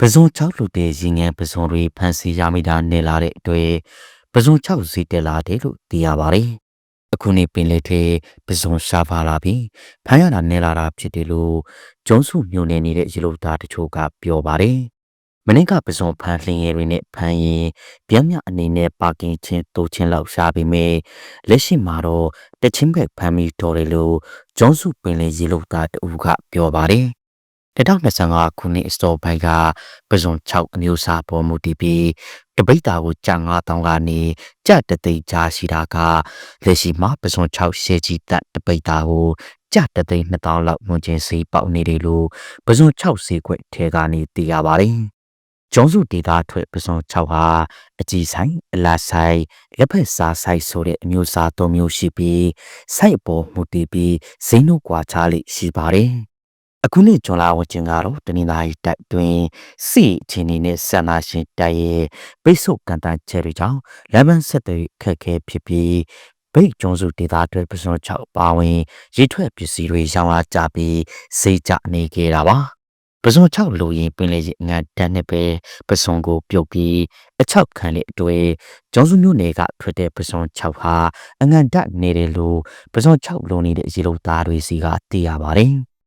ပဇွန်6လူတဲ့ရင်ငယ်ပဇွန်တွေဖန်ဆီးရမိတာနေလာတဲ့အတွက်ပဇွန်6စီတက်လာတယ်လို့သိရပါတယ်။အခုနေ့ပင်လေထဲပဇွန်ရှားပါလာပြီးဖမ်းရတာနေလာတာဖြစ်တယ်လို့ကျုံးစုမြို့နယ်နေတဲ့ရေလို့သားတချို့ကပြောပါတယ်။မနေ့ကပဇွန်ဖမ်းလှင်ရည်တွေနဲ့ဖမ်းရင်ဗျမ်းမြအနေနဲ့ပါကင်ချင်းတိုးချင်းလောက်ရှားပြီးမြဲလက်ရှိမှာတော့တချင်းဘက်ဖမ်းပြီးတော်တယ်လို့ကျုံးစုပင်လေရေလို့သားတူကပြောပါတယ်။ 2025ခုနှစ်အစောပိုင်းကပဇွန်6အမျိုးအစားပေါ်မူတည်ပြီးတပိတ်တာကိုကြာ9000ကနေကြက်တသိန်းကြားရှိတာကလက်ရှိမှာပဇွန်6ရှယ်ကြီးတက်တပိတ်တာကိုကြက်တသိန်း2000လောက်မွန်ကျင်စီပေါက်နေတယ်လို့ပဇွန်6စီခွက်ထဲကနေသိရပါတယ်။ကျောင်းစုဒေတာထွက်ပစုံ6ဟာအကြည်ဆိုင်အလားဆိုင်လက်ဖက်စားဆိုင်ဆိုတဲ့အမျိုးအစား၃မျိုးရှိပြီးစိုက်ပေါ်မူတည်ပြီးဈေးနှုန်းကွာခြားလိရှိပါတယ်။ အခုနှစ်ဇွန်လဝန်းကျင်ကတော့တနင်္လာရီတိုက်တွင်စီချင်းနေနဲ့ဆန္ဒရှင်တိုက်ရဲ့ပိတ်ဆို့ကန်တန်းချက်တွေကြောင့်လမ်းမဆက်တွေခက်ခဲဖြစ်ပြီးဘိတ်ကျွန်းစုဒေသအတွက်ပစုံ6ပါဝင်ရေထွက်ပစ္စည်းတွေရောင်းလာကြပြီးစိတ်ကြနေခဲ့တာပါပစုံ6လူရင်ပင်လေငါတန်းနဲ့ပဲပစုံကိုပြုတ်ပြီးအချောက်ခံလေအတွေ့ကျောင်းစုမျိုးနယ်ကထွက်တဲ့ပစုံ6ဟာအငန်တက်နေတယ်လို့ပစုံ6လုံနေတဲ့ရေလုံသားတွေစီကသိရပါတယ်